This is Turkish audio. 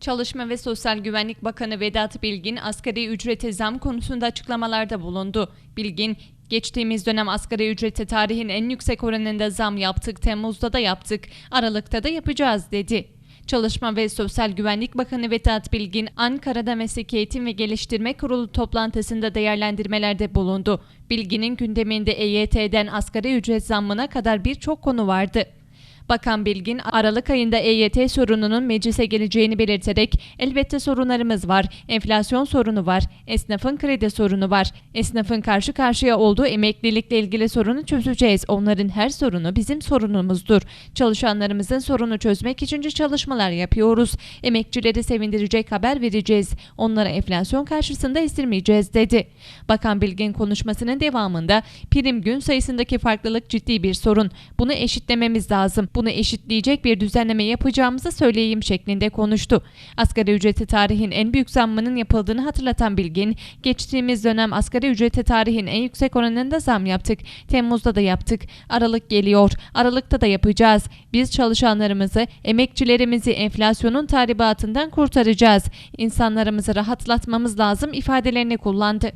Çalışma ve Sosyal Güvenlik Bakanı Vedat Bilgin asgari ücrete zam konusunda açıklamalarda bulundu. Bilgin, geçtiğimiz dönem asgari ücrete tarihin en yüksek oranında zam yaptık, Temmuz'da da yaptık, Aralık'ta da yapacağız dedi. Çalışma ve Sosyal Güvenlik Bakanı Vedat Bilgin, Ankara'da Mesleki Eğitim ve Geliştirme Kurulu toplantısında değerlendirmelerde bulundu. Bilgin'in gündeminde EYT'den asgari ücret zammına kadar birçok konu vardı. Bakan Bilgin, Aralık ayında EYT sorununun meclise geleceğini belirterek, elbette sorunlarımız var, enflasyon sorunu var, esnafın kredi sorunu var, esnafın karşı karşıya olduğu emeklilikle ilgili sorunu çözeceğiz. Onların her sorunu bizim sorunumuzdur. Çalışanlarımızın sorunu çözmek için çalışmalar yapıyoruz. Emekçileri sevindirecek haber vereceğiz. Onlara enflasyon karşısında esirmeyeceğiz dedi. Bakan Bilgin konuşmasının devamında prim gün sayısındaki farklılık ciddi bir sorun. Bunu eşitlememiz lazım. Bunu eşitleyecek bir düzenleme yapacağımızı söyleyeyim şeklinde konuştu. Asgari ücreti tarihin en büyük zammının yapıldığını hatırlatan Bilgin, geçtiğimiz dönem asgari ücrete tarihin en yüksek oranında zam yaptık. Temmuz'da da yaptık. Aralık geliyor. Aralıkta da yapacağız. Biz çalışanlarımızı, emekçilerimizi enflasyonun tahribatından kurtaracağız. İnsanlarımızı rahatlatmamız lazım ifadelerini kullandı.